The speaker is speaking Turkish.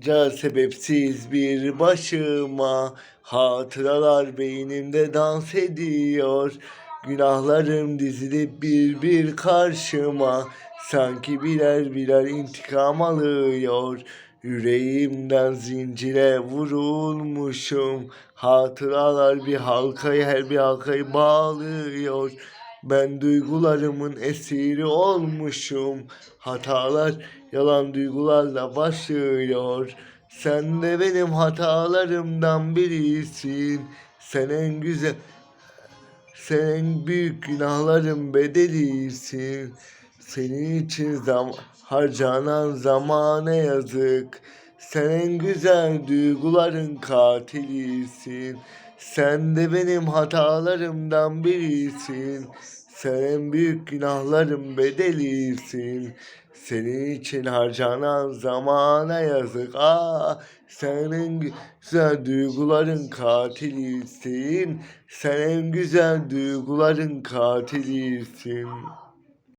Ca sebepsiz bir başıma hatıralar beynimde dans ediyor. Günahlarım dizilip bir bir karşıma sanki birer birer intikam alıyor. Yüreğimden zincire vurulmuşum. Hatıralar bir halkayı her bir halkayı bağlıyor. Ben duygularımın esiri olmuşum. Hatalar yalan duygularla başlıyor. Sen de benim hatalarımdan birisin. Sen en güzel, sen en büyük günahların bedelisin. Senin için zam harcanan zamana yazık. Sen en güzel duyguların katilisin. Sen de benim hatalarımdan birisin. Sen en büyük günahların bedelisin. Senin için harcanan zamana yazık. Aa, sen en güzel duyguların katilisin. Sen en güzel duyguların katilisin.